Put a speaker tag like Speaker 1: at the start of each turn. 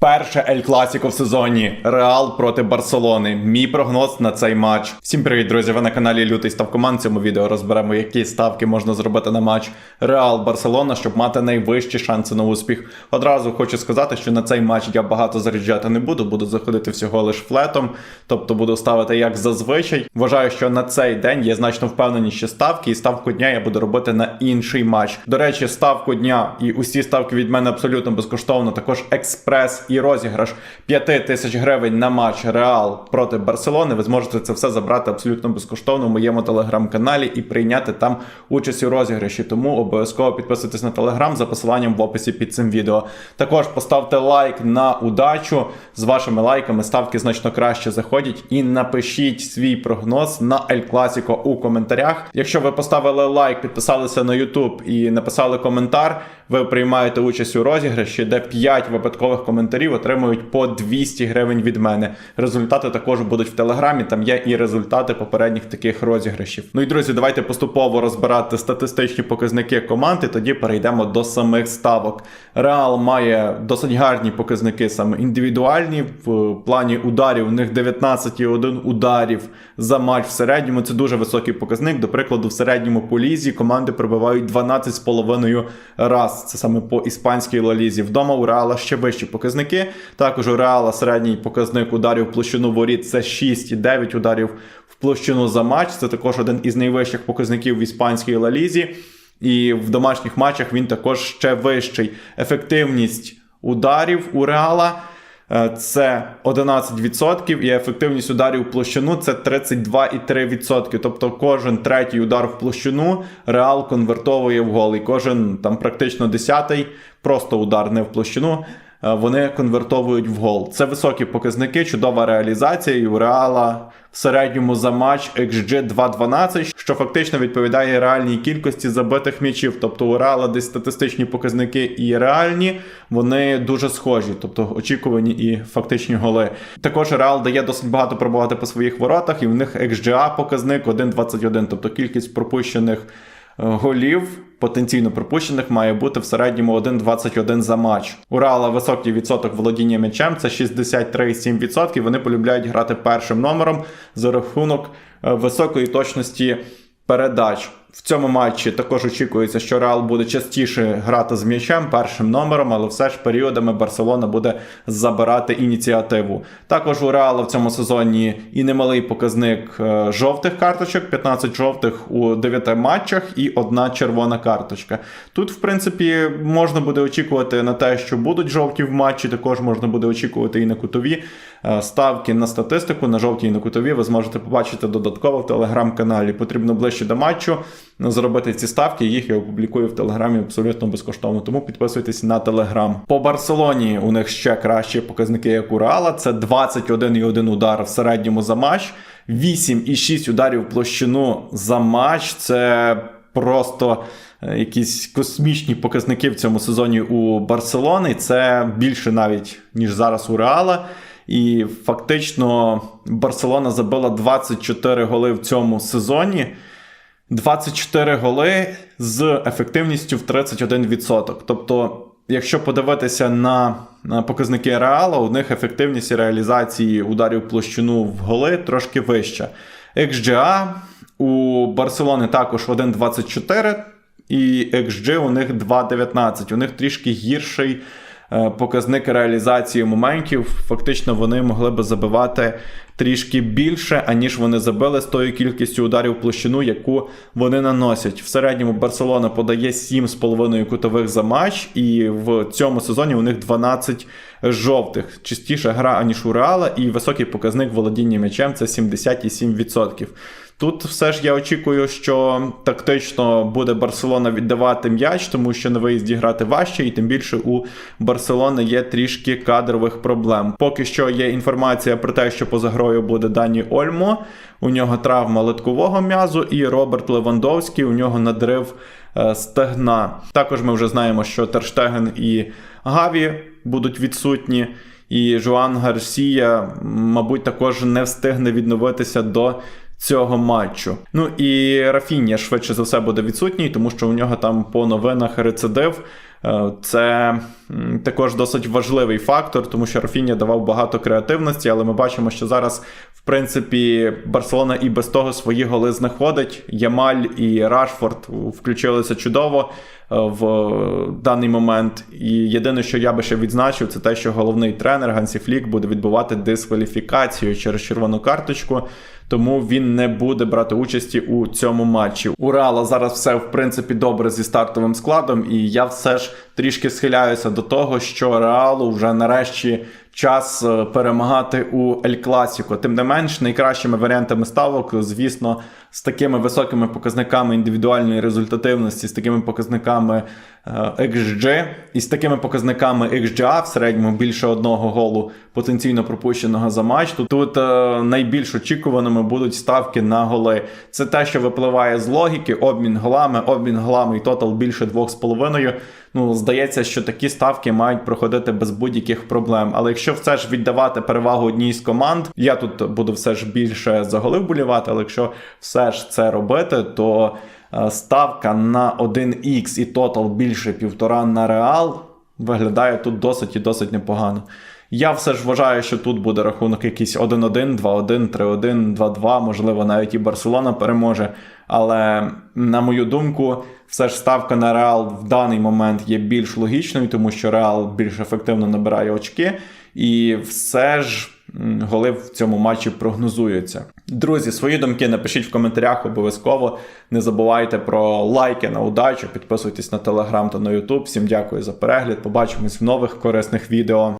Speaker 1: Перше Ель Класіко в сезоні Реал проти Барселони. Мій прогноз на цей матч. Всім привіт, друзі! Ви на каналі Лютий Ставкоман. Цьому відео розберемо, які ставки можна зробити на матч Реал Барселона, щоб мати найвищі шанси на успіх. Одразу хочу сказати, що на цей матч я багато заряджати не буду, буду заходити всього лиш флетом, тобто буду ставити як зазвичай. Вважаю, що на цей день є значно впевненіші ставки, і ставку дня я буду робити на інший матч. До речі, ставку дня і усі ставки від мене абсолютно безкоштовно. Також експрес і розіграш 5 тисяч гривень на матч Реал проти Барселони. Ви зможете це все забрати абсолютно безкоштовно в моєму телеграм-каналі і прийняти там участь у розіграші. Тому обов'язково підписуйтесь на телеграм за посиланням в описі під цим відео. Також поставте лайк на удачу. З вашими лайками ставки значно краще заходять. І напишіть свій прогноз на Ель Класіко у коментарях. Якщо ви поставили лайк, підписалися на YouTube і написали коментар, ви приймаєте участь у розіграші, де 5 випадкових коментарів отримують по 200 гривень від мене. Результати також будуть в телеграмі. Там є і результати попередніх таких розіграшів. Ну і друзі, давайте поступово розбирати статистичні показники команди. Тоді перейдемо до самих ставок. Реал має досить гарні показники саме індивідуальні. В плані ударів у них 19,1 ударів за матч в середньому. Це дуже високий показник. До прикладу, в середньому по лізі команди пробивають 12,5 раз. Це саме по іспанській лалізі. Вдома у Реала ще вищі показники. Також у Реала середній показник ударів в площину воріт це 6,9 ударів в площину за матч. Це також один із найвищих показників в іспанській лалізі. І в домашніх матчах він також ще вищий. Ефективність ударів у Реала. е, Це 11%, і ефективність ударів в площину це 32,3%. Тобто кожен третій удар в площину Реал конвертовує в гол. І кожен там практично десятий просто удар не в площину. Е, Вони конвертовують в гол. Це високі показники, чудова реалізація. І у Реала в середньому за матч XG 2.12, що фактично відповідає реальній кількості забитих м'ячів. Тобто у Реала десь статистичні показники і реальні, вони дуже схожі, тобто очікувані і фактичні голи. Також Реал дає досить багато пробувати по своїх воротах, і в них XGA показник 1.21, тобто кількість пропущених. е, Голів потенційно пропущених має бути в середньому 1,21 за матч. У Реала високий відсоток володіння м'ячем, це 63,7%. Вони полюбляють грати першим номером за рахунок е, високої точності передач. В цьому матчі також очікується, що Реал буде частіше грати з м'ячем першим номером, але все ж періодами Барселона буде забирати ініціативу. Також у Реала в цьому сезоні і немалий показник е, жовтих карточок, 15 жовтих у 9 матчах і одна червона карточка. Тут, в принципі, можна буде очікувати на те, що будуть жовті в матчі, також можна буде очікувати і на кутові Е, ставки на статистику, на жовті і на кутові. Ви зможете побачити додатково в телеграм-каналі. Потрібно ближче до матчу зробити ці ставки. Їх я опублікую в телеграмі абсолютно безкоштовно. Тому підписуйтесь на телеграм. По Барселоні у них ще кращі показники, як у Реала. Це 21,1 удар в середньому за матч, 8,6 ударів в площину за матч. Це просто. е, Якісь космічні показники в цьому сезоні у Барселони. Це більше навіть ніж зараз у Реала. І фактично Барселона забила 24 голи в цьому сезоні. 24 голи з ефективністю в 31%. Тобто, якщо подивитися на показники Реала, у них ефективність реалізації ударів площину в голи трошки вища. XGA у Барселони також 1,24, і XG у них 2,19. У них трішки гірший е, показник реалізації моментів. Фактично вони могли би забивати трішки більше, аніж вони забили з тою кількістю ударів в площину, яку вони наносять. В середньому Барселона подає 7,5 кутових за матч, і в цьому сезоні у них 12 жовтих. Частіше гра, аніж у Реала, і високий показник володіння м'ячем це 77%. Тут все ж я очікую, що тактично буде Барселона віддавати м'яч, тому що на виїзді грати важче, і тим більше у Барселони є трішки кадрових проблем. Поки що є інформація про те, що поза грою буде Дані Ольмо. У нього травма литкового м'язу, і Роберт Левандовський. У нього надрив е, стегна. Також ми вже знаємо, що Терштеген і Гаві будуть відсутні. І Жуан Гарсія, мабуть, також не встигне відновитися до цього матчу. Ну і Рафіння швидше за все буде відсутній, тому що у нього там по новинах рецидив. Е, Це також досить важливий фактор, тому що Рафінія давав багато креативності, але ми бачимо, що зараз, в принципі, Барселона і без того свої голи знаходить. Ямаль і Рашфорд включилися чудово е, в даний момент. І єдине, що я би ще відзначив, це те, що головний тренер Гансі Флік буде відбувати дискваліфікацію через червону карточку. Тому він не буде брати участі у цьому матчі. У Реала зараз все в принципі добре зі стартовим складом, і я все ж трішки схиляюся до того, що Реалу вже нарешті час е, перемагати у Ель Класіко. Тим не менш, найкращими варіантами ставок, звісно, з такими високими показниками індивідуальної результативності, з такими показниками е, XG і з такими показниками XGA в середньому більше одного голу потенційно пропущеного за матч. Тут, тут е, найбільш очікуваними будуть ставки на голи. Це те, що випливає з логіки, обмін голами, обмін голами і тотал більше 2,5. Ну, здається, що такі ставки мають проходити без будь-яких проблем. Але якщо все ж віддавати перевагу одній з команд, я тут буду все ж більше за голи вболівати, але якщо все ж це робити, то е, ставка на 1х і тотал більше півтора на реал виглядає тут досить і досить непогано. Я все ж вважаю, що тут буде рахунок якийсь 1-1, 2-1, 3-1, 2-2, можливо, навіть і Барселона переможе. Але, на мою думку, все ж ставка на Реал в даний момент є більш логічною, тому що Реал більш ефективно набирає очки, і все ж голи в цьому матчі прогнозуються. Друзі, свої думки напишіть в коментарях обов'язково. Не забувайте про лайки на удачу, підписуйтесь на телеграм та на Ютуб. Всім дякую за перегляд. Побачимось в нових корисних відео.